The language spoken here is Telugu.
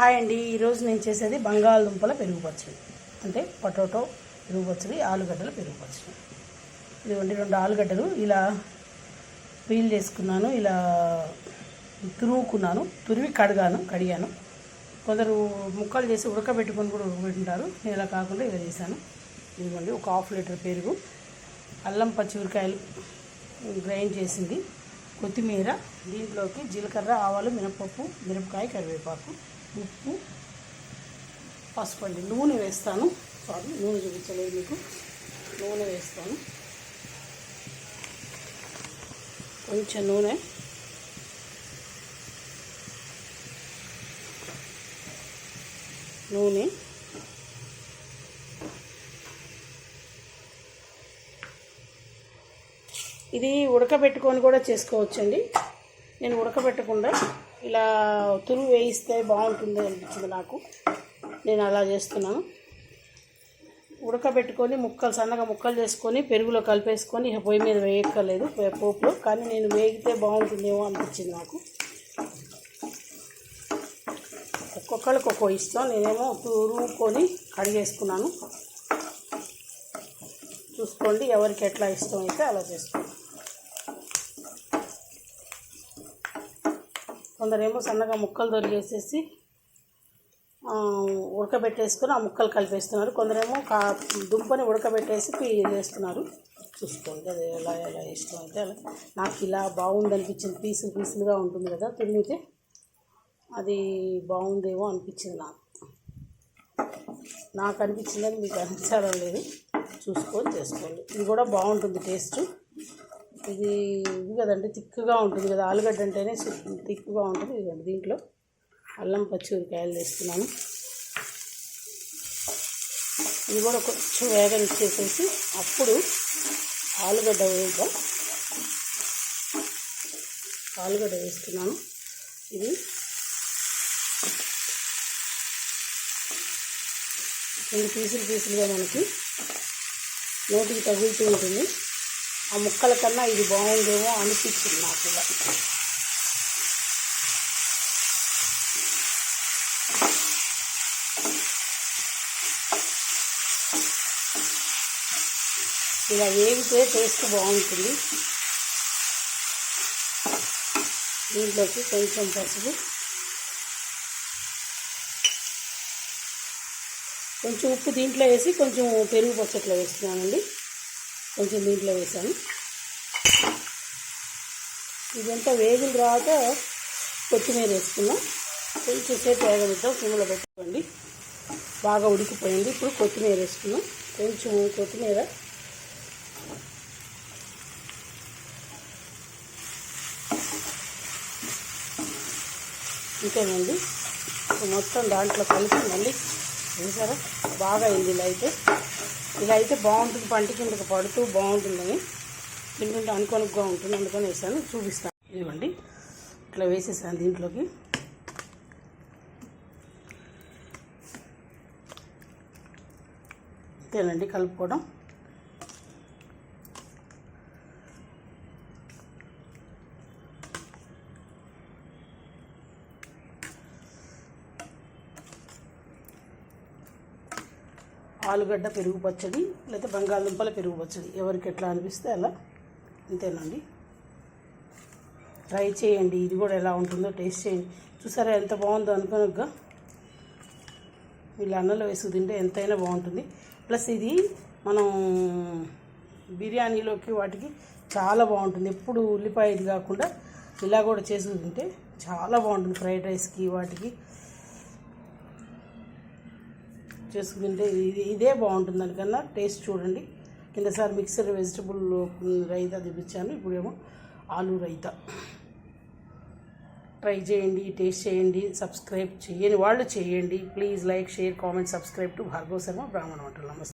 హాయ్ అండి. ఈరోజు నేను చేసేది బంగాళదుంపల పెరుగు పచ్చడి. అంటే పొటాటో పెరుగు పచ్చడి ఆలుగడ్డల పెరుగు పచ్చడి. ఇదిగోండి రెండు ఆలుగడ్డలు ఇలా పీల్ చేసుకున్నాను. ఇలా తురుముకున్నాను. తురివి కడిగాను కడిగాను. కొందరు ముక్కలు చేసి ఉడకబెట్టుకొని కూడా ఉడకబెట్టుంటారు నేను ఇలా కాకుండా ఇలా చేశాను. ఇదిగోండి ఒక హాఫ్ లీటర్ పెరుగు. అల్లం పచ్చిమిరకాయలు గ్రైండ్ చేసింది. కొత్తిమీర దీంట్లోకి జీలకర్ర ఆవాలు మినపప్పు మిరపకాయ కరివేపాకు. ఉప్పు పసుపు అండి. నూనె వేస్తాను. సారీ నూనె చూపించలేదు మీకు. నూనె వేస్తాను. కొంచెం నూనె. నూనె. ఇది ఉడకబెట్టుకొని కూడా చేసుకోవచ్చండి. నేను ఉడకబెట్టకుండా ఇలా తురుగు వేయిస్తే బాగుంటుంది అనిపించింది నాకు. నేను అలా చేస్తున్నాను ఉడకబెట్టుకొని ముక్కలు సన్నగా ముక్కలు చేసుకొని పెరుగులో కలిపేసుకొని పొయ్యి మీద వేయక్కర్లేదు పోపులో. కానీ నేను వేగితే బాగుంటుందేమో అనిపించింది నాకు. ఒక్కొక్కరికి ఒక్కో ఇష్టం. నేనేమో తురుముకొని కడిగేసుకున్నాను. చూసుకోండి ఎవరికి ఎట్లా ఇష్టం అయితే అలా చేసుకోండి. కొందరేమో సన్నగా ముక్కలు దొరికేసేసి ఉడకబెట్టేసుకొని ఆ ముక్కలు కలిపేస్తున్నారు. కొందరేమో కా దుంపని ఉడకబెట్టేసి చేస్తున్నారు చూసుకోండి అది ఎలా ఎలా ఇష్టం అయితే అలా. నాకు ఇలా బాగుంది అనిపించింది. పీసులు పీసులుగా ఉంటుంది కదా తురిమితే అది బాగుందేమో అనిపించింది నాకు. నాకు అనిపించిందని మీకు అనిపించడం లేదు. చూసుకొని చేసుకోండి. ఇది కూడా బాగుంటుంది టేస్ట్. ఇది ఇది కదండి తిక్కుగా ఉంటుంది కదా ఆలుగడ్డ అంటేనే సి- తిక్కుగా ఉంటుంది. ఇదండి దీంట్లో అల్లం పచ్చిమిరకాయలు వేస్తున్నాను. ఇది కూడా కొంచెం వేగనిచ్చేసేసి అప్పుడు ఆలుగడ్డ వేద్దాం. ఆలుగడ్డ వేస్తున్నాను. ఇది రెండు పీసులు పీసులుగా మనకి నోటికి తగులుతూ ఉంటుంది. ఆ ముక్కల కన్నా ఇది బాగుందేమో అనిపించింది నాకు ఇలా. ఇలా వేగితే టేస్ట్ బాగుంటుంది. దీంట్లోకి కొంచెం పసుపు. కొంచెం ఉప్పు దీంట్లో వేసి కొంచెం పెరుగు పచ్చట్లో వేస్తున్నానండి. కొంచెం నీటిలో వేసాను. ఇదంతా వేగిన తర్వాత కొత్తిమీర వేసుకున్నాం. కొంచెం సేపు వేగబెట్టాం సిమ్లో పెట్టుకోండి. బాగా ఉడికిపోయింది. ఇప్పుడు కొత్తిమీర వేసుకున్నాం. కొంచెం కొత్తిమీర. ఇంకేనండి మొత్తం దాంట్లో కలిపి మళ్ళీ చూసారా? బాగా అయింది ఇలా అయితే ఇలా అయితే బాగుంటుంది. పంట కిందకి పడుతూ బాగుంటుందని తింటుంటే అనుకోనుగా ఉంటుంది. అందుకని వేసాను చూపిస్తాను. ఇదిగోండి. ఇట్లా వేసేసాను దీంట్లోకి. అంతేనండి కలుపుకోవడం. ఆలుగడ్డ పెరుగు పచ్చడి లేకపోతే బంగాళదుంపల పెరుగు పచ్చడి. ఎవరికి ఎట్లా అనిపిస్తే అలా అంతేనండి. ట్రై చేయండి. ఇది కూడా ఎలా ఉంటుందో టేస్ట్ చేయండి. చూసారా ఎంత బాగుందో అనుకోనగా వీళ్ళు అన్నంలో వేసుకు తింటే ఎంతైనా బాగుంటుంది. ప్లస్ ఇది మనం బిర్యానీలోకి వాటికి చాలా బాగుంటుంది. ఎప్పుడు ఉల్లిపాయ ఇది కాకుండా ఇలా కూడా చేసి తింటే చాలా బాగుంటుంది ఫ్రైడ్ రైస్కి వాటికి. చేసుకుంటే ఇది ఇదే బాగుంటుంది దానికన్నా టేస్ట్ చూడండి. కిందసారి మిక్సర్ వెజిటబుల్ రైతా తెప్పించాను. ఇప్పుడేమో ఆలు రైతా. ట్రై చేయండి టేస్ట్ చేయండి సబ్స్క్రైబ్ చేయని వాళ్ళు చేయండి. Please like share comment subscribe to Bhargava Sharma బ్రాహ్మణ వంటలు. నమస్తే.